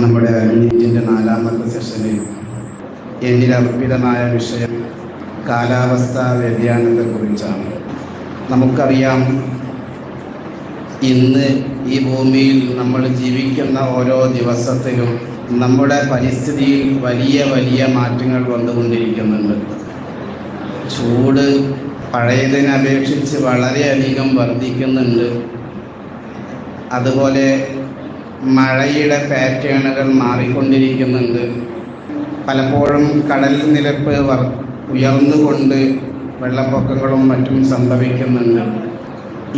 നമ്മുടെ യൂണിറ്റിന്റെ നാലാമത്തെ സെഷനിൽ എന്നിൽ അർപ്പിതമായ വിഷയം കാലാവസ്ഥാ വ്യതിയാനത്തെ കുറിച്ചാണ്. നമുക്കറിയാം ഇന്ന് ഈ ഭൂമിയിൽ നമ്മൾ ജീവിക്കുന്ന ഓരോ ദിവസത്തിലും നമ്മുടെ പരിസ്ഥിതിയിൽ വലിയ വലിയ മാറ്റങ്ങൾ വന്നുകൊണ്ടിരിക്കുന്നുണ്ട്. ചൂട് പഴയതിനെ അപേക്ഷിച്ച് വളരെയധികം വർദ്ധിക്കുന്നുണ്ട്. അതുപോലെ മഴയുടെ പാറ്റേണുകൾ മാറിക്കൊണ്ടിരിക്കുന്നുണ്ട്. പലപ്പോഴും കടൽ നിരപ്പ് ഉയർന്നുകൊണ്ട് വെള്ളപ്പൊക്കങ്ങളും മറ്റും സംഭവിക്കുന്നുണ്ട്.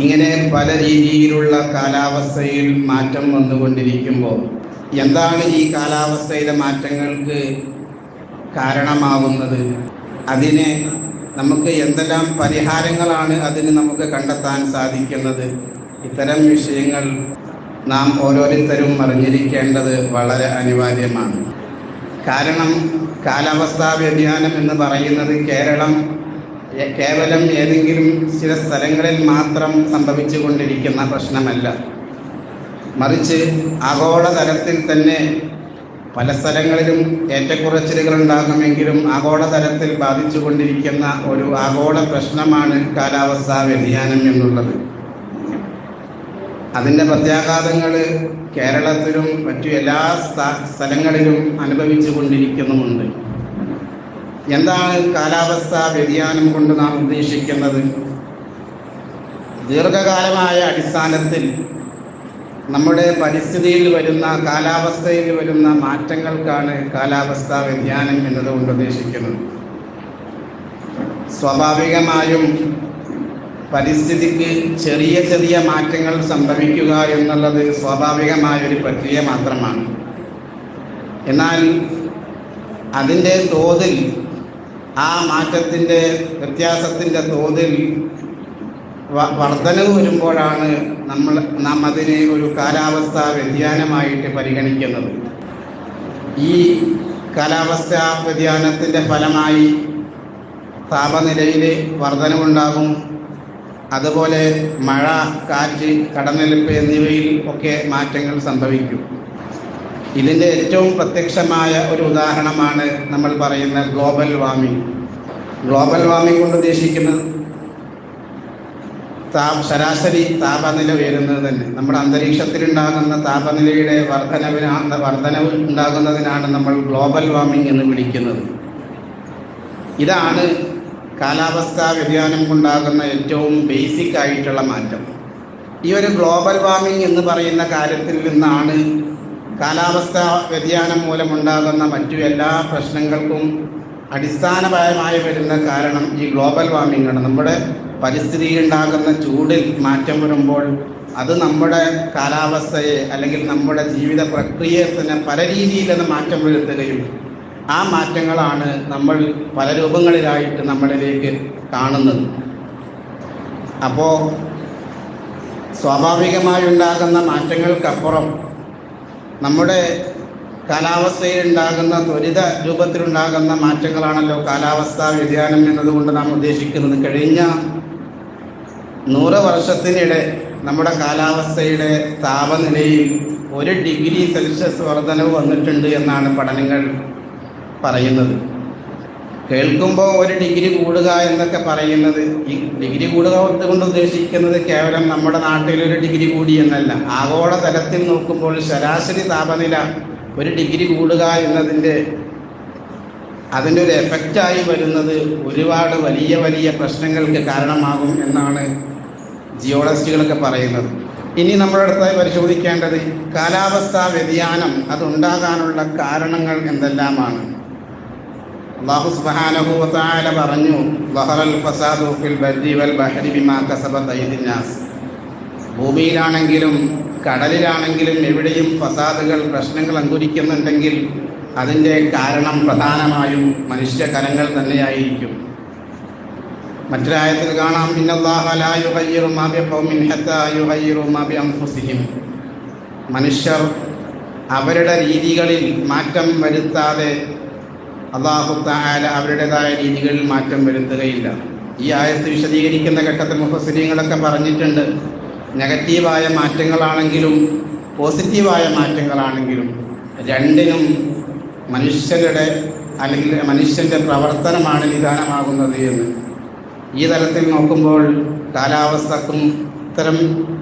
ഇങ്ങനെ പല രീതിയിലുള്ള കാലാവസ്ഥയിൽ മാറ്റം വന്നുകൊണ്ടിരിക്കുമ്പോൾ എന്താണ് ഈ കാലാവസ്ഥയിലെ മാറ്റങ്ങൾക്ക് കാരണമാവുന്നത്? അതിനെ നമുക്ക് എന്തെല്ലാം പരിഹാരങ്ങളാണ് അതിന് നമുക്ക് കണ്ടെത്താൻ സാധിക്കുന്നത്? ഇത്തരം വിഷയങ്ങൾ നാം ഓരോരുത്തരും അറിഞ്ഞിരിക്കേണ്ടത് വളരെ അനിവാര്യമാണ്. കാരണം കാലാവസ്ഥാ വ്യതിയാനം എന്ന് പറയുന്നത് കേരളം കേവലം ഏതെങ്കിലും ചില സ്ഥലങ്ങളിൽ മാത്രം സംഭവിച്ചു കൊണ്ടിരിക്കുന്ന പ്രശ്നമല്ല. മറിച്ച് ആഗോളതലത്തിൽ തന്നെ പല സ്ഥലങ്ങളിലും ഏറ്റക്കുറച്ചിലുകൾ ഉണ്ടാകുമെങ്കിലും ആഗോളതലത്തിൽ ബാധിച്ചു കൊണ്ടിരിക്കുന്ന ഒരു ആഗോള പ്രശ്നമാണ് കാലാവസ്ഥാ വ്യതിയാനം എന്നുള്ളത്. അതിന്റെ പ്രത്യാഘാതങ്ങൾ കേരളത്തിലും മറ്റു എല്ലാ സ്ഥലങ്ങളിലും അനുഭവിച്ചു കൊണ്ടിരിക്കുന്നുമുണ്ട്. എന്താണ് കാലാവസ്ഥാ വ്യതിയാനം കൊണ്ട് നാം ഉദ്ദേശിക്കുന്നത്? ദീർഘകാലമായ അടിസ്ഥാനത്തിൽ നമ്മുടെ പരിസ്ഥിതിയിൽ വരുന്ന കാലാവസ്ഥയിൽ വരുന്ന മാറ്റങ്ങൾക്കാണ് കാലാവസ്ഥാ വ്യതിയാനം എന്നതുകൊണ്ട് ഉദ്ദേശിക്കുന്നത്. സ്വാഭാവികമായും പരിസ്ഥിതിക്ക് ചെറിയ ചെറിയ മാറ്റങ്ങൾ സംഭവിക്കുക എന്നുള്ളത് സ്വാഭാവികമായ ഒരു പ്രക്രിയ മാത്രമാണ്. എന്നാൽ അതിന്റെ തോതിൽ ആ മാറ്റത്തിന്റെ വ്യത്യാസത്തിന്റെ തോതിൽ വർധനവ് വരുമ്പോഴാണ് നമ്മൾ നാം അതിനെ ഒരു കാലാവസ്ഥാ വ്യതിയാനമായിട്ട് പരിഗണിക്കുന്നത്. ഈ കാലാവസ്ഥാ വ്യതിയാനത്തിന്റെ ഫലമായി താപനിലയിൽ വർധനവുണ്ടാകും. അതുപോലെ മഴ കാറ്റ് കടന്നെടുപ്പ് എന്നിവയിൽ ഒക്കെ മാറ്റങ്ങൾ സംഭവിക്കും. ഇതിന്റെ ഏറ്റവും പ്രത്യക്ഷമായ ഒരു ഉദാഹരണമാണ് നമ്മൾ പറയുന്ന ഗ്ലോബൽ വാർമിംഗ് ഗ്ലോബൽ വാർമിംഗ് കൊണ്ട് ഉദ്ദേശിക്കുന്നത് താപ ശരാശരി താപനില ഉയരുന്നത് തന്നെ. നമ്മുടെ അന്തരീക്ഷത്തിലുണ്ടാകുന്ന താപനിലയുടെ വർധനവിനാണ് വർധനവ് ഉണ്ടാകുന്നതിനാണ് നമ്മൾ ഗ്ലോബൽ വാർമിംഗ് എന്ന് വിളിക്കുന്നത്. ഇതാണ് കാലാവസ്ഥാ വ്യതിയാനം കൊണ്ടാകുന്ന ഏറ്റവും ബേസിക് ആയിട്ടുള്ള മാറ്റം. ഈ ഒരു ഗ്ലോബൽ വാർമിംഗ് എന്ന് പറയുന്ന കാര്യത്തിൽ നിന്നാണ് കാലാവസ്ഥാ വ്യതിയാനം മൂലമുണ്ടാകുന്ന മറ്റു എല്ലാ പ്രശ്നങ്ങൾക്കും അടിസ്ഥാനപരമായി വരുന്ന കാരണം ഈ ഗ്ലോബൽ വാർമിംഗ് ആണ്. നമ്മുടെ പരിസ്ഥിതിയിൽ ഉണ്ടാകുന്ന ചൂടിൽ മാറ്റം വരുമ്പോൾ അത് നമ്മുടെ കാലാവസ്ഥയെ അല്ലെങ്കിൽ നമ്മുടെ ജീവിത പ്രക്രിയയെ തന്നെ പല രീതിയിൽ അത് മാറ്റം വരുത്തുകയും ആ മാറ്റങ്ങളാണ് നമ്മൾ പല രൂപങ്ങളിലായിട്ട് നമ്മളിലേക്ക് കാണുന്നത്. അപ്പോൾ സ്വാഭാവികമായുണ്ടാകുന്ന മാറ്റങ്ങൾക്കപ്പുറം നമ്മുടെ കാലാവസ്ഥയിലുണ്ടാകുന്ന ത്വരിത രൂപത്തിലുണ്ടാകുന്ന മാറ്റങ്ങളാണല്ലോ കാലാവസ്ഥാ വ്യതിയാനം എന്നതുകൊണ്ട് നാം ഉദ്ദേശിക്കുന്നത്. കഴിഞ്ഞ നൂറ് വർഷത്തിനിടെ നമ്മുടെ കാലാവസ്ഥയുടെ താപനിലയിൽ ഒരു ഡിഗ്രി സെൽഷ്യസ് വർധനവ് വന്നിട്ടുണ്ട് എന്നാണ് പഠനങ്ങൾ പറയുന്നത്. കേൾക്കുമ്പോൾ ഒരു ഡിഗ്രി കൂടുക എന്നൊക്കെ പറയുന്നത്. ഈ ഡിഗ്രി കൂടുക കൊണ്ട് ഉദ്ദേശിക്കുന്നത് കേവലം നമ്മുടെ നാട്ടിലൊരു ഡിഗ്രി കൂടി എന്നല്ല. ആഗോള തലത്തിൽ നോക്കുമ്പോൾ ശരാശരി താപനില ഒരു ഡിഗ്രി കൂടുക എന്നതിന്റെ അതിന്റെ ഒരു എഫക്റ്റായി വരുന്നത് ഒരുപാട് വലിയ വലിയ പ്രശ്നങ്ങൾക്ക് കാരണമാകും എന്നാണ് ജിയോളജിസ്റ്റുകളൊക്കെ പറയുന്നത്. ഇനി നമ്മുടെ അടുത്തായി പരിശോധിക്കേണ്ടത് കാലാവസ്ഥാ വ്യതിയാനം അതുണ്ടാകാനുള്ള കാരണങ്ങൾ എന്തെല്ലാമാണ്? അള്ളാഹു വതആല പറഞ്ഞു ലഹറൽ ഫസാദു ഫിൽ ബർരി വൽ ബഹരി ബിമാ കസബ അയ്ദിൻ നാസ്. ഭൂമിയിലാണെങ്കിലും കടലിലാണെങ്കിലും എവിടെയും ഫസാദുകൾ പ്രശ്നങ്ങൾ അങ്കുരിക്കുന്നുണ്ടെങ്കിൽ അതിന്റെ കാരണം പ്രധാനമായും മനുഷ്യകരങ്ങൾ തന്നെയായിരിക്കും. മറ്റൊരായത്തിൽ കാണാം ഇന്നല്ലാഹ ലാ മാ ബിഖൗമിൻ ഹത്താ യുഗയ്യിറു മാ ബിഅൻഫുസിഹിം മനുഷ്യർ അവരുടെ രീതികളിൽ മാറ്റം വരുത്താതെ അള്ളാഹു താല അവരുടേതായ രീതികളിൽ മാറ്റം വരുത്തുകയില്ല. ഈ ആയത്ത് വിശദീകരിക്കുന്ന ഘട്ടത്തിൽ മുഫസിരിങ്ങളൊക്കെ പറഞ്ഞിട്ടുണ്ട് നെഗറ്റീവായ മാറ്റങ്ങളാണെങ്കിലും പോസിറ്റീവായ മാറ്റങ്ങളാണെങ്കിലും രണ്ടിനും മനുഷ്യരുടെ അല്ലെങ്കിൽ മനുഷ്യന്റെ പ്രവർത്തനമാണ് നിദാനമാകുന്നത് എന്ന്. ഈ തലത്തിൽ നോക്കുമ്പോൾ കാലാവസ്ഥക്കും ഇത്തരം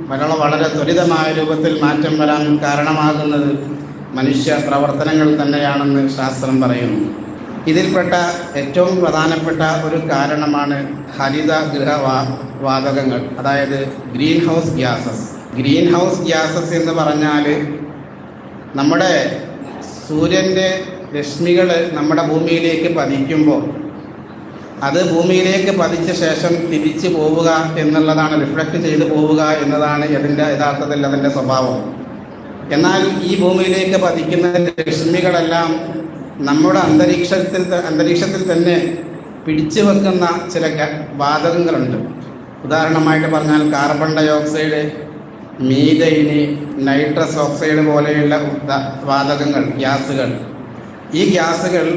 വളരെ വളരെ ത്വരിതമായ രൂപത്തിൽ മാറ്റം വരാൻ കാരണമാകുന്നത് മനുഷ്യ പ്രവർത്തനങ്ങൾ തന്നെയാണെന്ന് ശാസ്ത്രം പറയുന്നു. ഇതിൽപ്പെട്ട ഏറ്റവും പ്രധാനപ്പെട്ട ഒരു കാരണമാണ് ഹരിത ഗൃഹവാ വാതകങ്ങൾ അതായത് greenhouse gases. Greenhouse gases എന്ന് പറഞ്ഞാൽ നമ്മുടെ സൂര്യന്റെ രശ്മികൾ നമ്മുടെ ഭൂമിയിലേക്ക് പതിക്കുമ്പോൾ അത് ഭൂമിയിലേക്ക് പതിച്ച ശേഷം തിരിച്ചു പോവുക എന്നുള്ളതാണ് റിഫ്ലക്റ്റ് ചെയ്തു പോവുക എന്നതാണ് അതിന്റെ യഥാർത്ഥത്തിൽ അതിന്റെ സ്വഭാവം. എന്നാൽ ഈ ഭൂമിയിലേക്ക് പതിക്കുന്ന രശ്മികളെല്ലാം നമ്മുടെ അന്തരീക്ഷത്തിൽ അന്തരീക്ഷത്തിൽ തന്നെ പിടിച്ചു വെക്കുന്ന ചില വാതകങ്ങളുണ്ട്. ഉദാഹരണമായിട്ട് പറഞ്ഞാൽ carbon dioxide methane nitrous oxide പോലെയുള്ള വാതകങ്ങൾ ഗ്യാസുകൾ. ഈ ഗ്യാസുകൾ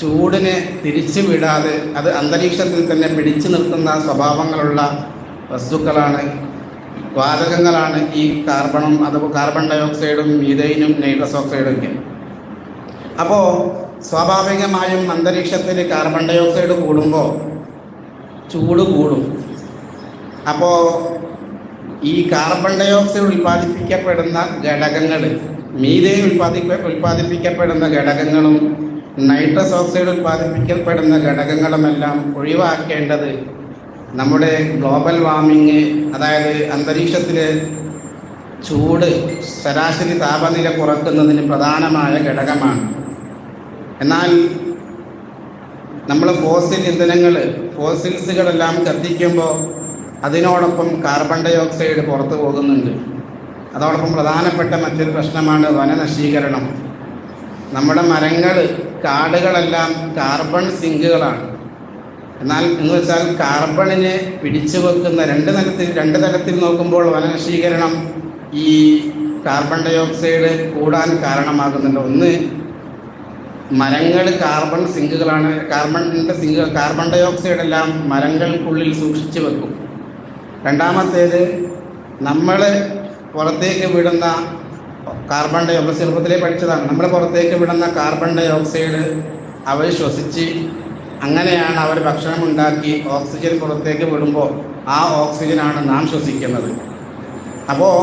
ചൂടിനെ തിരിച്ചു വിടാതെ അത് അന്തരീക്ഷത്തിൽ തന്നെ പിടിച്ചു നിർത്തുന്ന സ്വഭാവങ്ങളുള്ള വസ്തുക്കളാണ്. വാതകങ്ങളാണ് ഈ കാർബണും അത് കാർബൺ ഡയോക്സൈഡും മീതൈനും നൈട്രസ് ഓക്സൈഡും ഒക്കെ. അപ്പോൾ സ്വാഭാവികമായും അന്തരീക്ഷത്തിൽ കാർബൺ ഡയോക്സൈഡ് കൂടുമ്പോൾ ചൂട് കൂടും. അപ്പോൾ ഈ കാർബൺ ഡയോക്സൈഡ് ഉൽപ്പാദിപ്പിക്കപ്പെടുന്ന ഘടകങ്ങൾ മീതേ ഉൽപ്പാദി ഉൽപ്പാദിപ്പിക്കപ്പെടുന്ന ഘടകങ്ങളും നൈട്രസ് ഓക്സൈഡ് ഉൽപ്പാദിപ്പിക്കപ്പെടുന്ന ഘടകങ്ങളുമെല്ലാം ഒഴിവാക്കേണ്ടത് നമ്മുടെ ഗ്ലോബൽ വാർമിങ് അതായത് അന്തരീക്ഷത്തിലെ ചൂട് ശരാശരി താപനില കുറക്കുന്നതിന് പ്രധാനമായ ഘടകമാണ്. എന്നാൽ നമ്മൾ ഫോസിൽ ഇന്ധനങ്ങൾ ഫോസിൽസുകളെല്ലാം കത്തിക്കുമ്പോൾ അതിനോടൊപ്പം കാർബൺ ഡൈ ഓക്സൈഡ് പുറത്തു പോകുന്നുണ്ട്. അതോടൊപ്പം പ്രധാനപ്പെട്ട മറ്റൊരു പ്രശ്നമാണ് വനനശീകരണം. നമ്മുടെ മരങ്ങൾ കാടുകളെല്ലാം കാർബൺ സിങ്കുകളാണ് എന്നാൽ എന്ന് വെച്ചാൽ കാർബണിനെ പിടിച്ചു വെക്കുന്ന രണ്ട് തലത്തിൽ രണ്ട് തലത്തിൽ നോക്കുമ്പോൾ വനനശീകരണം ഈ കാർബൺ ഡൈ ഓക്സൈഡ് കൂടാൻ കാരണമാകുന്നുണ്ട്. ഒന്ന് മരങ്ങൾ കാർബൺ സിങ്കുകളാണ്. കാർബണിന്റെ സിങ്ക് കാർബൺ ഡയോക്സൈഡ് എല്ലാം മരങ്ങൾക്കുള്ളിൽ സൂക്ഷിച്ചു വെക്കും. രണ്ടാമത്തേത് നമ്മൾ പുറത്തേക്ക് വിടുന്ന കാർബൺ ഡൈ ഓക്സൈഡ് ചെറുപ്പത്തിലേ പഠിച്ചതാണ്. നമ്മൾ പുറത്തേക്ക് വിടുന്ന കാർബൺ ഡൈ ഓക്സൈഡ് അവർ ശ്വസിച്ച് അങ്ങനെയാണ് അവർ ഭക്ഷണം ഉണ്ടാക്കി ഓക്സിജൻ പുറത്തേക്ക് വിടുമ്പോൾ ആ ഓക്സിജനാണ് നാം ശ്വസിക്കുന്നത്. അപ്പോൾ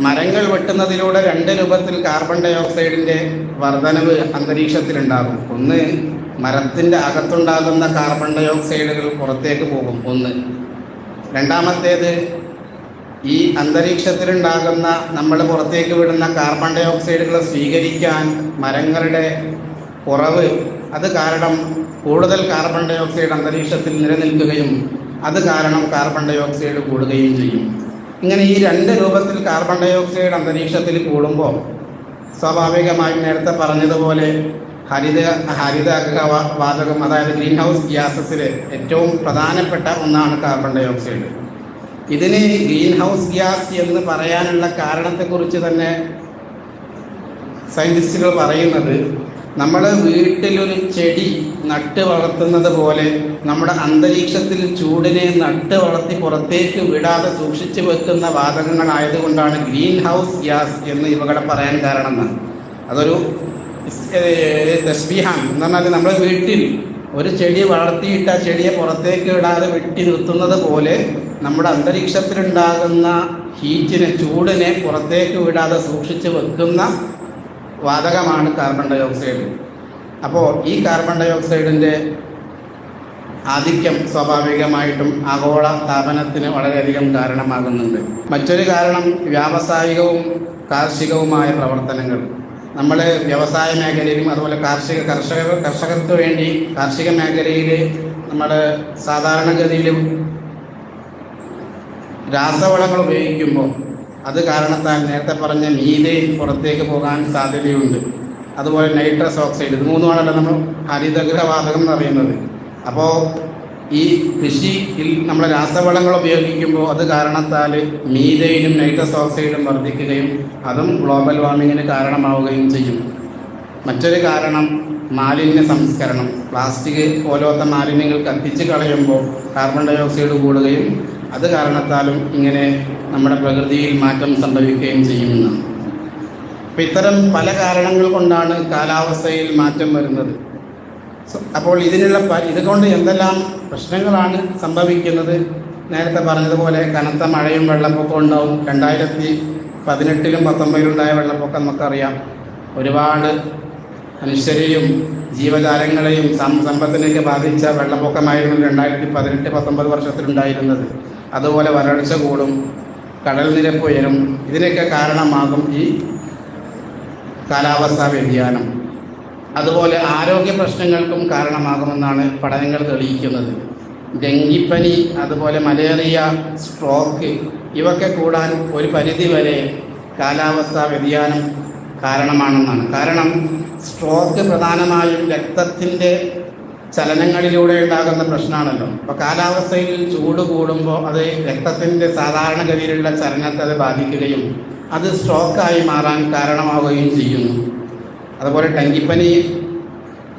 മരങ്ങൾ വെട്ടുന്നതിലൂടെ രണ്ട് രൂപത്തിൽ കാർബൺ ഡൈ ഓക്സൈഡിന്റെ വർധനവ് അന്തരീക്ഷത്തിലുണ്ടാകും. ഒന്ന് മരത്തിന്റെ അകത്തുണ്ടാകുന്ന കാർബൺ ഡൈ ഓക്സൈഡുകൾ പുറത്തേക്ക് പോകും. ഒന്ന്. രണ്ടാമത്തേത് ഈ അന്തരീക്ഷത്തിലുണ്ടാകുന്ന നമ്മൾ പുറത്തേക്ക് വിടുന്ന കാർബൺ ഡൈ ഓക്സൈഡുകൾ സ്വീകരിക്കാൻ മരങ്ങളുടെ കുറവ് അത് കാരണം കൂടുതൽ കാർബൺ ഡൈ ഓക്സൈഡ് അന്തരീക്ഷത്തിൽ നിലനിൽക്കുകയും അത് കാരണം കാർബൺ ഡൈ ഓക്സൈഡ് കൂടുകയും ചെയ്യും. ഇങ്ങനെ ഈ രണ്ട് രൂപത്തിൽ കാർബൺ ഡൈ ഓക്സൈഡ് അന്തരീക്ഷത്തിൽ കൂടുമ്പോൾ സ്വാഭാവികമായും നേരത്തെ പറഞ്ഞതുപോലെ ഹരിത ഹരിത വാതകം അതായത് ഗ്രീൻ ഹൗസ് ഗ്യാസസിൽ ഏറ്റവും പ്രധാനപ്പെട്ട ഒന്നാണ് കാർബൺ ഡൈ ഓക്സൈഡ് ഇതിന് ഗ്രീൻ ഹൗസ് ഗ്യാസ് എന്ന് പറയാനുള്ള കാരണത്തെക്കുറിച്ച് തന്നെ സയന്റിസ്റ്റുകൾ പറയുന്നത് നമ്മൾ വീട്ടിലൊരു ചെടി നട്ട് വളർത്തുന്നത് പോലെ നമ്മുടെ അന്തരീക്ഷത്തിൽ ചൂടിനെ നട്ട് വളർത്തി പുറത്തേക്ക് വിടാതെ സൂക്ഷിച്ചു വെക്കുന്ന വാതകങ്ങളായതുകൊണ്ടാണ് ഗ്രീൻ ഹൗസ് ഗ്യാസ് എന്ന് ഇവകളെ പറയാൻ കാരണം അതൊരു തസ്ബീഹാൻ എന്ന് പറഞ്ഞാൽ നമ്മുടെ വീട്ടിൽ ഒരു ചെടി വളർത്തിയിട്ട് ആ ചെടിയെ പുറത്തേക്ക് വിടാതെ വെട്ടി നിർത്തുന്നത് പോലെ നമ്മുടെ അന്തരീക്ഷത്തിലുണ്ടാകുന്ന ഹീറ്റിനെ ചൂടിനെ പുറത്തേക്ക് വിടാതെ സൂക്ഷിച്ച് വെക്കുന്ന വാതകമാണ് കാർബൺ ഡയോക്സൈഡ് അപ്പോൾ ഈ കാർബൺ ഡയോക്സൈഡിന്റെ ആധിക്യം സ്വാഭാവികമായിട്ടും ആഗോള താപനത്തിന് വളരെയധികം കാരണമാകുന്നുണ്ട്. മറ്റൊരു കാരണം വ്യാവസായികവും കാർഷികവുമായ പ്രവർത്തനങ്ങൾ. നമ്മൾ വ്യവസായ മേഖലയിലും അതുപോലെ കാർഷിക കർഷകർ കർഷകർക്ക് വേണ്ടി കാർഷിക മേഖലയിൽ നമ്മൾ സാധാരണഗതിയിലും രാസവളങ്ങൾ ഉപയോഗിക്കുമ്പോൾ അത് കാരണത്താൽ നേരത്തെ പറഞ്ഞ മീതയിൽ പുറത്തേക്ക് പോകാൻ സാധ്യതയുണ്ട്. അതുപോലെ നൈട്രസ് ഓക്സൈഡ് ഇത് മൂന്നുമാണല്ലോ നമ്മൾ ഹരിതഗ്രഹവാതകം എന്ന് പറയുന്നത്. അപ്പോൾ ഈ കൃഷിയിൽ നമ്മൾ രാസവളങ്ങൾ ഉപയോഗിക്കുമ്പോൾ അത് കാരണത്താൽ മീതയിലും നൈട്രസ് ഓക്സൈഡും വർദ്ധിക്കുകയും അതും ഗ്ലോബൽ വാർമിങ്ങിന് കാരണമാവുകയും ചെയ്യും. മറ്റൊരു കാരണം മാലിന്യ സംസ്കരണം. പ്ലാസ്റ്റിക് പോലത്തെ മാലിന്യങ്ങൾ കത്തിച്ച് കളയുമ്പോൾ കാർബൺ ഡൈ ഓക്സൈഡ് കൂടുകയും അത് കാരണത്താലും ഇങ്ങനെ നമ്മുടെ പ്രകൃതിയിൽ മാറ്റം സംഭവിക്കുകയും ചെയ്യുമെന്നാണ് അപ്പം ഇത്തരം പല കാരണങ്ങൾ കൊണ്ടാണ് കാലാവസ്ഥയിൽ മാറ്റം വരുന്നത്. അപ്പോൾ ഇതിനുള്ള ഇതുകൊണ്ട് എന്തെല്ലാം പ്രശ്നങ്ങളാണ് സംഭവിക്കുന്നത്? നേരത്തെ പറഞ്ഞതുപോലെ കനത്ത മഴയും വെള്ളപ്പൊക്കവും ഉണ്ടാവും. രണ്ടായിരത്തി പതിനെട്ടിലും പത്തൊമ്പതിലും ഉണ്ടായ വെള്ളപ്പൊക്കം നമുക്കറിയാം. ഒരുപാട് മനുഷ്യരെയും ജീവജാലങ്ങളെയും സമ്പത്തിനെയൊക്കെ ബാധിച്ച വെള്ളപ്പൊക്കമായിരുന്നു രണ്ടായിരത്തി പതിനെട്ട് പത്തൊമ്പത് വർഷത്തിലുണ്ടായിരുന്നത്. അതുപോലെ വരൾച്ച കൂടും കടൽ നിരപ്പ് ഉയരും. ഇതിനൊക്കെ കാരണമാകും ഈ കാലാവസ്ഥാ വ്യതിയാനം. അതുപോലെ ആരോഗ്യ പ്രശ്നങ്ങൾക്കും കാരണമാകുമെന്നാണ് പഠനങ്ങൾ തെളിയിക്കുന്നത്. ഡെങ്കിപ്പനി അതുപോലെ മലേറിയ സ്ട്രോക്ക് ഇവയൊക്കെ കൂടാൻ ഒരു പരിധി വരെ കാലാവസ്ഥാ വ്യതിയാനം കാരണമാണെന്നാണ്. കാരണം സ്ട്രോക്ക് പ്രധാനമായും രക്തത്തിന്റെ ചലനങ്ങളിലൂടെ ഉണ്ടാകുന്ന പ്രശ്നമാണല്ലോ. അപ്പോൾ കാലാവസ്ഥയിൽ ചൂട് കൂടുമ്പോൾ അത് രക്തത്തിന്റെ സാധാരണഗതിയിലുള്ള ചലനത്തെ അത് ബാധിക്കുകയും അത് സ്ട്രോക്കായി മാറാൻ കാരണമാവുകയും ചെയ്യുന്നു. അതുപോലെ ഡെങ്കിപ്പനി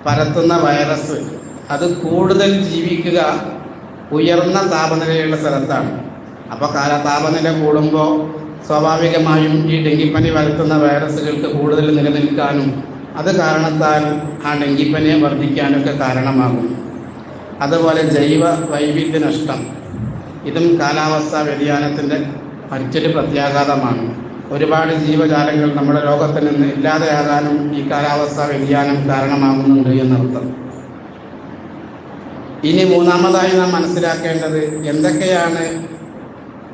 പരത്തുന്ന വൈറസ് അത് കൂടുതൽ ജീവിക്കുക ഉയർന്ന താപനിലയുള്ള സ്ഥലത്താണ്. അപ്പോൾ കാല താപനില കൂടുമ്പോൾ സ്വാഭാവികമായും ഈ ഡെങ്കിപ്പനി വരുത്തുന്ന വൈറസുകൾക്ക് കൂടുതൽ നിലനിൽക്കാനും അത് കാരണത്താൽ ആ ഡെങ്കിപ്പനി വർദ്ധിക്കാനൊക്കെ കാരണമാകും. അതുപോലെ ജൈവ വൈവിധ്യ നഷ്ടം ഇതും കാലാവസ്ഥാ വ്യതിയാനത്തിന്റെ മറ്റൊരു പ്രത്യാഘാതമാണ്. ഒരുപാട് ജീവജാലങ്ങൾ നമ്മുടെ ലോകത്തിൽ നിന്ന് ഇല്ലാതെയാകാനും ഈ കാലാവസ്ഥാ വ്യതിയാനം കാരണമാകുന്നുണ്ട് എന്നർത്ഥം. ഇനി മൂന്നാമതായി നാം മനസ്സിലാക്കേണ്ടത് എന്തൊക്കെയാണ്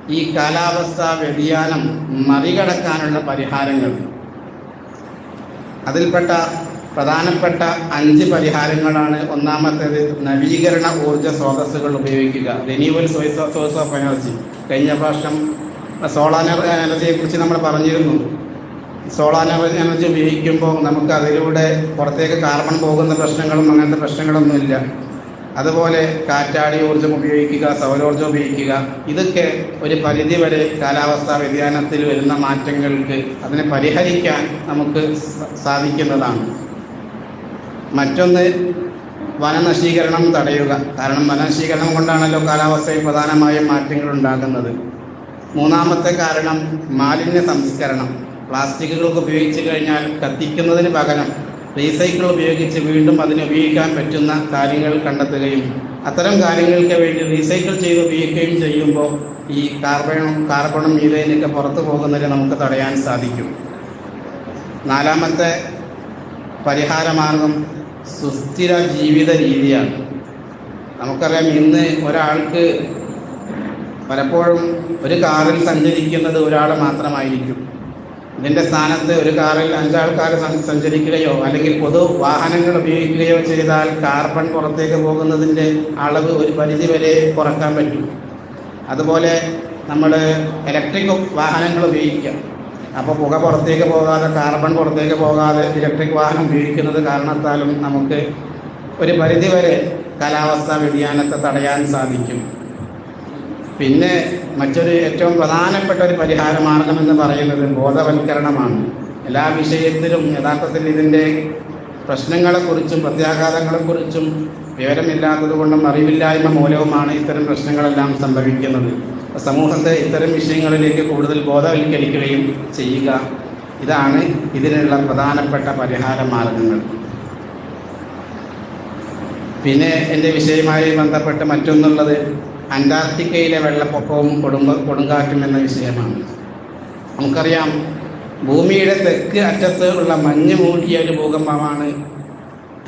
ഈ കാലാവസ്ഥാ വ്യതിയാനം മറികടക്കാനുള്ള പരിഹാരങ്ങൾ? അതിൽപ്പെട്ട പ്രധാനപ്പെട്ട അഞ്ച് പരിഹാരങ്ങളാണ് ഒന്നാമത്തേത് നവീകരണ ഊർജ സ്രോതസ്സുകൾ ഉപയോഗിക്കുക. Renewal source source of energy കഴിഞ്ഞ പ്രാവശ്യം സോളാർ എനർജിയെ കുറിച്ച് നമ്മൾ പറഞ്ഞിരുന്നു. സോളാർ എനർജി ഉപയോഗിക്കുമ്പോൾ നമുക്ക് അതിലൂടെ പുറത്തേക്ക് കാർബൺ പോകുന്ന പ്രശ്നങ്ങളും അങ്ങനത്തെ പ്രശ്നങ്ങളൊന്നുമില്ല. അതുപോലെ കാറ്റാടി ഊർജം ഉപയോഗിക്കുക സൗരോർജം ഉപയോഗിക്കുക ഇതൊക്കെ ഒരു പരിധി വരെ കാലാവസ്ഥാ വ്യതിയാനത്തിൽ വരുന്ന മാറ്റങ്ങൾക്ക് അതിനെ പരിഹരിക്കാൻ നമുക്ക് സാധിക്കുന്നതാണ്. മറ്റൊന്ന് വനനശീകരണം തടയുക. കാരണം വനനശീകരണം കൊണ്ടാണല്ലോ കാലാവസ്ഥയിൽ പ്രധാനമായും മാറ്റങ്ങൾ ഉണ്ടാകുന്നത്. മൂന്നാമത്തെ കാരണം മാലിന്യ സംസ്കരണം. പ്ലാസ്റ്റിക്കുകൾ ഉപയോഗിച്ച് കഴിഞ്ഞാൽ കത്തിക്കുന്നതിന് പകരം റീസൈക്കിൾ ഉപയോഗിച്ച് വീണ്ടും അതിനെ ഉപയോഗിക്കാൻ പറ്റുന്ന കാര്യങ്ങൾ കണ്ടെത്തുകയും അത്തരം കാര്യങ്ങൾക്ക് വേണ്ടി റീസൈക്കിൾ ചെയ്ത് ഉപയോഗിക്കുകയും ചെയ്യുമ്പോൾ ഈ കാർബണും കാർബണും മീതേനൊക്കെ പുറത്തു പോകുന്നതിന് നമുക്ക് തടയാൻ സാധിക്കും. നാലാമത്തെ പരിഹാരമാർഗം സുസ്ഥിര ജീവിത രീതിയാണ്. നമുക്കറിയാം ഇന്ന് ഒരാൾക്ക് പലപ്പോഴും ഒരു കാറിൽ സഞ്ചരിക്കുന്നത് ഒരാൾ മാത്രമായിരിക്കും. ഇതിന്റെ സ്ഥാനത്ത് ഒരു കാറിൽ അഞ്ചാൾക്കാർ സഞ്ച- സഞ്ചരിക്കുകയോ അല്ലെങ്കിൽ പൊതു വാഹനങ്ങൾ ഉപയോഗിക്കുകയോ ചെയ്താൽ കാർബൺ പുറത്തേക്ക് പോകുന്നതിന്റെ അളവ് ഒരു പരിധി വരെ കുറയ്ക്കാൻ പറ്റും. അതുപോലെ നമ്മൾ ഇലക്ട്രിക് വാഹനങ്ങൾ ഉപയോഗിക്കാം. അപ്പോൾ പുക പുറത്തേക്ക് പോകാതെ കാർബൺ പുറത്തേക്ക് പോകാതെ ഇലക്ട്രിക് വാഹനം ഉപയോഗിക്കുന്നത് കാരണത്താലും നമുക്ക് ഒരു പരിധിവരെ കാലാവസ്ഥാ വ്യതിയാനത്തെ തടയാൻ സാധിക്കും. പിന്നെ മറ്റൊരു ഏറ്റവും പ്രധാനപ്പെട്ട ഒരു പരിഹാര മാർഗം എന്ന് പറയുന്നത് ബോധവൽക്കരണമാണ്. എല്ലാ വിഷയത്തിലും യഥാർത്ഥത്തിൽ ഇതിന്റെ പ്രശ്നങ്ങളെക്കുറിച്ചും പ്രത്യാഘാതങ്ങളെക്കുറിച്ചും വിവരമില്ലാത്തത് കൊണ്ടും അറിവില്ലായ്മ മൂലവുമാണ് ഇത്തരം പ്രശ്നങ്ങളെല്ലാം സംഭവിക്കുന്നത്. സമൂഹത്തെ ഇത്തരം വിഷയങ്ങളിലേക്ക് കൂടുതൽ ബോധവൽക്കരിക്കുകയും ചെയ്യുക. ഇതാണ് ഇതിനുള്ള പ്രധാനപ്പെട്ട പരിഹാര മാർഗങ്ങൾ പിന്നെ എന്റെ വിഷയവുമായി ബന്ധപ്പെട്ട് മറ്റൊന്നുള്ളത് അന്റാർട്ടിക്കയിലെ വെള്ളപ്പൊക്കവും കൊടുങ്ക കൊടുങ്കാറ്റും എന്ന വിഷയമാണ്. നമുക്കറിയാം ഭൂമിയുടെ തെക്ക് അറ്റത്ത് ഉള്ള മഞ്ഞ് മൂടിയ ഒരു ഭൂകമ്പമാണ്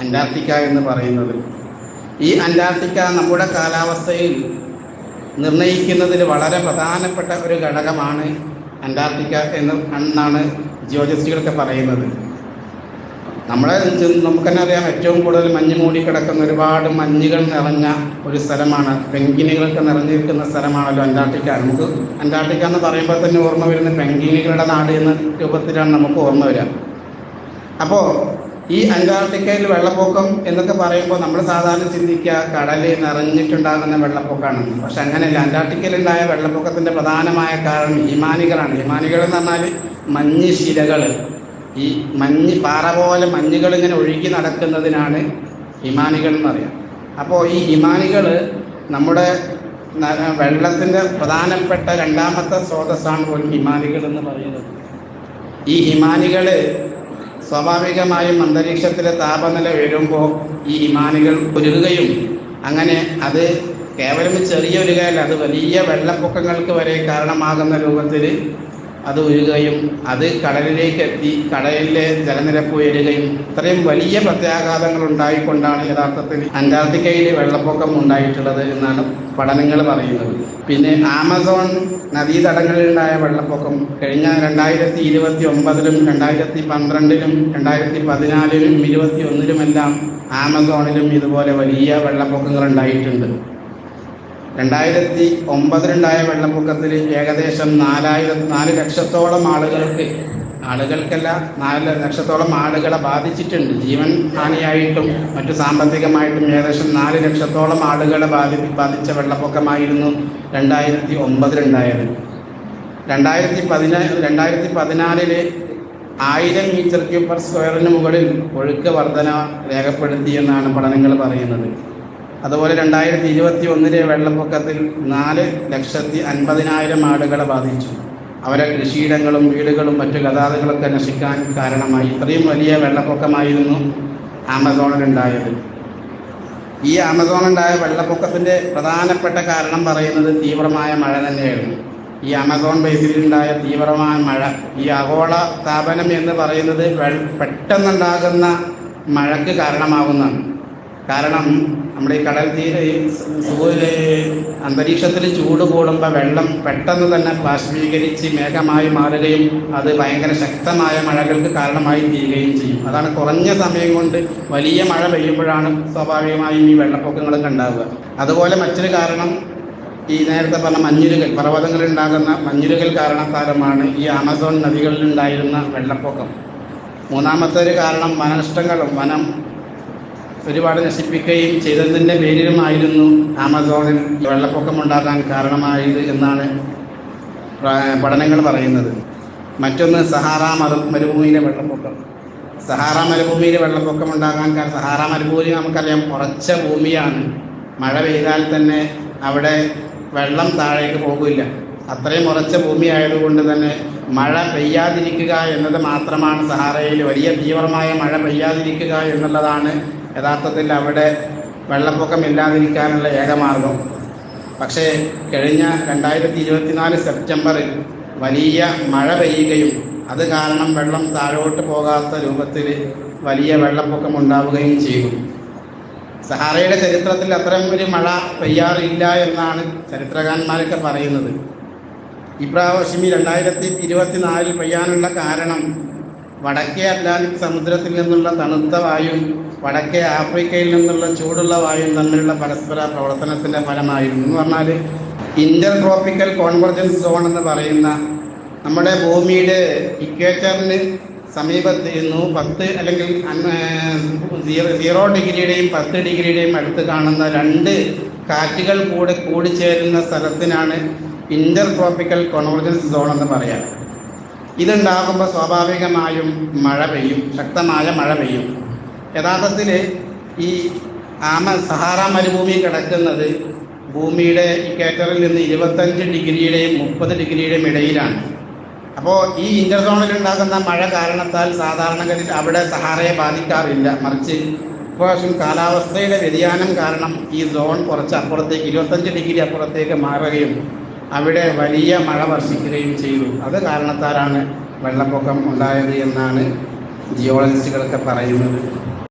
അന്റാർട്ടിക്ക എന്ന് പറയുന്നത്. ഈ അന്റാർട്ടിക്ക നമ്മുടെ കാലാവസ്ഥയിൽ നിർണയിക്കുന്നതിൽ വളരെ പ്രധാനപ്പെട്ട ഒരു ഘടകമാണ് അന്റാർട്ടിക്ക എന്ന് എന്നാണ് ജിയോജിസ്റ്റുകളൊക്കെ പറയുന്നത്. നമ്മളെ നമുക്ക് തന്നെ അറിയാം ഏറ്റവും കൂടുതൽ മഞ്ഞ് മൂടി കിടക്കുന്ന ഒരുപാട് മഞ്ഞുകൾ നിറഞ്ഞ ഒരു സ്ഥലമാണ്. പെങ്കിനികളൊക്കെ നിറഞ്ഞിരിക്കുന്ന സ്ഥലമാണല്ലോ അന്റാർട്ടിക്ക. നമുക്ക് അന്റാർട്ടിക്ക എന്ന് പറയുമ്പോൾ തന്നെ ഓർമ്മ വരുന്ന പെങ്കിനികളുടെ നാട് എന്ന രൂപത്തിലാണ് നമുക്ക് ഓർമ്മ വരിക. അപ്പോൾ ഈ അന്റാർട്ടിക്കയിൽ വെള്ളപ്പൊക്കം എന്നൊക്കെ പറയുമ്പോൾ നമ്മൾ സാധാരണ ചിന്തിക്കുക കടലിൽ നിറഞ്ഞിട്ടുണ്ടാകുന്ന വെള്ളപ്പൊക്കമാണ്. പക്ഷെ അങ്ങനെയല്ല അന്റാർട്ടിക്കയിലുണ്ടായ വെള്ളപ്പൊക്കത്തിന്റെ പ്രധാനമായ കാരണം ഹിമാനികളാണ്. ഹിമാനികൾ എന്ന് പറഞ്ഞാൽ മഞ്ഞ് ശിലകൾ ഈ മഞ്ഞ് പാറ പോലെ മഞ്ഞുകൾ ഇങ്ങനെ ഒഴുകി നടക്കുന്നതിനാണ് ഹിമാനികൾ എന്ന് പറയാം അപ്പോൾ ഈ ഹിമാനികൾ നമ്മുടെ വെള്ളത്തിന്റെ പ്രധാനപ്പെട്ട രണ്ടാമത്തെ സ്രോതസ്സാണ് പോലും ഹിമാനികൾ എന്ന് പറയുന്നത്. ഈ ഹിമാനികൾ സ്വാഭാവികമായും അന്തരീക്ഷത്തിലെ താപനില ഉയരുമ്പോൾ ഈ ഹിമാനികൾ ഉരുകുകയും അങ്ങനെ അത് കേവലം ചെറിയ ഉരുകയല്ല അത് വലിയ വെള്ളപ്പൊക്കങ്ങൾക്ക് വരെ കാരണമാകുന്ന രൂപത്തിൽ അത് ഉരുകയും അത് കടലിലേക്ക് എത്തി കടലിലെ ജലനിരപ്പ് ഉയരുകയും ഇത്രയും വലിയ പ്രത്യാഘാതങ്ങൾ ഉണ്ടായിക്കൊണ്ടാണ് യഥാർത്ഥത്തിൽ അന്റാർട്ടിക്കയിൽ വെള്ളപ്പൊക്കം ഉണ്ടായിട്ടുള്ളത് എന്നാണ് പഠനങ്ങൾ പറയുന്നത്. പിന്നെ ആമസോൺ നദീതടങ്ങളിലുണ്ടായ വെള്ളപ്പൊക്കം കഴിഞ്ഞ രണ്ടായിരത്തി ഇരുപത്തി ഒമ്പതിലും രണ്ടായിരത്തി പന്ത്രണ്ടിലും രണ്ടായിരത്തി പതിനാലിലും ഇരുപത്തി ഒന്നിലുമെല്ലാം ആമസോണിലും ഇതുപോലെ വലിയ വെള്ളപ്പൊക്കങ്ങൾ ഉണ്ടായിട്ടുണ്ട്. രണ്ടായിരത്തി ഒമ്പതിലുണ്ടായ വെള്ളപ്പൊക്കത്തിൽ ഏകദേശം നാലായിരം നാല് ലക്ഷത്തോളം ആളുകൾക്ക് ആളുകൾക്കല്ല നാല് ലക്ഷത്തോളം ആളുകളെ ബാധിച്ചിട്ടുണ്ട്. ജീവൻ ഹാനിയായിട്ടും മറ്റു സാമ്പത്തികമായിട്ടും ഏകദേശം നാല് ലക്ഷത്തോളം ആളുകളെ ബാധി ബാധിച്ച വെള്ളപ്പൊക്കമായിരുന്നു രണ്ടായിരത്തി ഒമ്പതിലുണ്ടായത് രണ്ടായിരത്തി പതിനാ രണ്ടായിരത്തി പതിനാലിൽ ആയിരം മീറ്റർ ക്യൂബ് പെർ സ്ക്വയറിന് മുകളിൽ ഒഴുക്ക് വർധന രേഖപ്പെടുത്തിയെന്നാണ് പഠനങ്ങൾ പറയുന്നത്. അതുപോലെ രണ്ടായിരത്തി ഇരുപത്തി ഒന്നിലെ വെള്ളപ്പൊക്കത്തിൽ നാല് ലക്ഷത്തി അൻപതിനായിരം ആടുകളെ ബാധിച്ചു. അവരെ കൃഷിയിടങ്ങളും വീടുകളും മറ്റു ഗതാഗതങ്ങളൊക്കെ നശിക്കാൻ കാരണമായി. ഇത്രയും വലിയ വെള്ളപ്പൊക്കമായിരുന്നു ആമസോണിലുണ്ടായത്. ഈ ആമസോണുണ്ടായ വെള്ളപ്പൊക്കത്തിന്റെ പ്രധാനപ്പെട്ട കാരണം പറയുന്നത് തീവ്രമായ മഴ തന്നെയായിരുന്നു. ഈ ആമസോൺ ബേസിലുണ്ടായ തീവ്രമായ മഴ ഈ ആഗോള താപനം എന്ന് പറയുന്നത് പെട്ടെന്നുണ്ടാകുന്ന മഴയ്ക്ക് കാരണമാകുന്നതാണ് കാരണം നമ്മുടെ ഈ കടൽ തീരെ സൂര്യ അന്തരീക്ഷത്തിൽ ചൂട് കൂടുമ്പോൾ വെള്ളം പെട്ടെന്ന് തന്നെ ബാഷ്പീകരിച്ച് മേഘമായി മാറുകയും അത് ഭയങ്കര ശക്തമായ മഴകൾക്ക് കാരണമായി തീരുകയും ചെയ്യും. അതാണ് കുറഞ്ഞ സമയം കൊണ്ട് വലിയ മഴ പെയ്യുമ്പോഴാണ് സ്വാഭാവികമായും ഈ വെള്ളപ്പൊക്കങ്ങളൊക്കെ ഉണ്ടാവുക. അതുപോലെ മറ്റൊരു കാരണം ഈ നേരത്തെ പറഞ്ഞ മഞ്ഞുരുകൾ പർവതങ്ങളിൽ ഉണ്ടാകുന്ന മഞ്ഞുരുകൽ കാരണത്താലുമാണ് ഈ ആമസോൺ നദികളിലുണ്ടായിരുന്ന വെള്ളപ്പൊക്കം. മൂന്നാമത്തെ ഒരു കാരണം വനനഷ്ടങ്ങളും വനം ഒരുപാട് നശിപ്പിക്കുകയും ചെയ്തതിന്റെ പേരിലുമായിരുന്നു ആമസോണിൽ വെള്ളപ്പൊക്കം ഉണ്ടാകാൻ കാരണമായത് എന്നാണ് പഠനങ്ങൾ പറയുന്നത്. മറ്റൊന്ന് സഹാറ മറു മരുഭൂമിയിലെ വെള്ളപ്പൊക്കം. സഹാറ മരുഭൂമിയിലെ വെള്ളപ്പൊക്കം ഉണ്ടാകാൻ കാരണം സഹാറ മരുഭൂമി നമുക്കറിയാം ഉറച്ച ഭൂമിയാണ്. മഴ പെയ്താൽ തന്നെ അവിടെ വെള്ളം താഴേക്ക് പോകില്ല അത്രയും ഉറച്ച ഭൂമി ആയതുകൊണ്ട് തന്നെ മഴ പെയ്യാതിരിക്കുക എന്നത് മാത്രമാണ് സഹാറയിൽ വലിയ തീവ്രമായ മഴ പെയ്യാതിരിക്കുക എന്നുള്ളതാണ് യഥാർത്ഥത്തിൽ അവിടെ വെള്ളപ്പൊക്കം ഇല്ലാതിരിക്കാനുള്ള ഏകമാർഗം. പക്ഷേ കഴിഞ്ഞ രണ്ടായിരത്തി ഇരുപത്തിനാല് സെപ്റ്റംബറിൽ വലിയ മഴ പെയ്യുകയും അത് കാരണം വെള്ളം താഴോട്ട് പോകാത്ത രൂപത്തിൽ വലിയ വെള്ളപ്പൊക്കം ഉണ്ടാവുകയും ചെയ്തു. സഹാറയുടെ ചരിത്രത്തിൽ അത്തരം ഒരു മഴ പെയ്യാറില്ല എന്നാണ് ചരിത്രകാരന്മാരൊക്കെ പറയുന്നത്. ഇപ്രാവശ്യം ഈ രണ്ടായിരത്തി ഇരുപത്തിനാലിൽ പെയ്യാനുള്ള കാരണം വടക്കേ അറ്റ്ലാന്റിക് സമുദ്രത്തിൽ നിന്നുള്ള തണുത്ത വായും വടക്കേ ആഫ്രിക്കയിൽ നിന്നുള്ള ചൂടുള്ള വായും തമ്മിലുള്ള പരസ്പര പ്രവർത്തനത്തിന്റെ ഫലമായിരുന്നു എന്ന് പറഞ്ഞാൽ ഇന്റർ ട്രോപ്പിക്കൽ കോൺവെർജൻസ് സോൺ എന്ന് പറയുന്ന നമ്മുടെ ഭൂമിയുടെ ഇക്വേറ്ററിന് സമീപത്ത് നിന്നു പത്ത് അല്ലെങ്കിൽ സീറോ ഡിഗ്രിയുടെയും പത്ത് ഡിഗ്രിയുടെയും അടുത്ത് കാണുന്ന രണ്ട് കാറ്റുകൾ കൂടെ കൂടിച്ചേരുന്ന സ്ഥലത്തിനാണ് ഇന്റർ ട്രോപ്പിക്കൽ കോൺവെർജൻസ് സോൺ എന്ന് പറയാം ഇതുണ്ടാകുമ്പോൾ സ്വാഭാവികമായും മഴ പെയ്യും ശക്തമായ മഴ പെയ്യും. യഥാർത്ഥത്തിൽ ഈ ആമ സഹാറ മരുഭൂമി കിടക്കുന്നത് ഭൂമിയുടെ ഇക്കേറ്ററിൽ നിന്ന് ഇരുപത്തഞ്ച് ഡിഗ്രിയുടെയും മുപ്പത് ഡിഗ്രിയുടെയും ഇടയിലാണ്. അപ്പോൾ ഈ ഇന്റർസോണിൽ ഉണ്ടാകുന്ന മഴ കാരണത്താൽ സാധാരണഗതിയിൽ അവിടെ സഹാറയെ ബാധിക്കാറില്ല. മറിച്ച് ഇപ്രാവശ്യം കാലാവസ്ഥയുടെ വ്യതിയാനം കാരണം ഈ സോൺ കുറച്ച് അപ്പുറത്തേക്ക് ഇരുപത്തഞ്ച് ഡിഗ്രി അപ്പുറത്തേക്ക് മാറുകയും അവിടെ വലിയ മഴ വർഷിക്കുകയും ചെയ്തു. അത് കാരണത്താലാണ് വെള്ളപ്പൊക്കം ഉണ്ടായത് എന്നാണ് ജിയോളജിസ്റ്റുകളൊക്കെ പറയുന്നത്.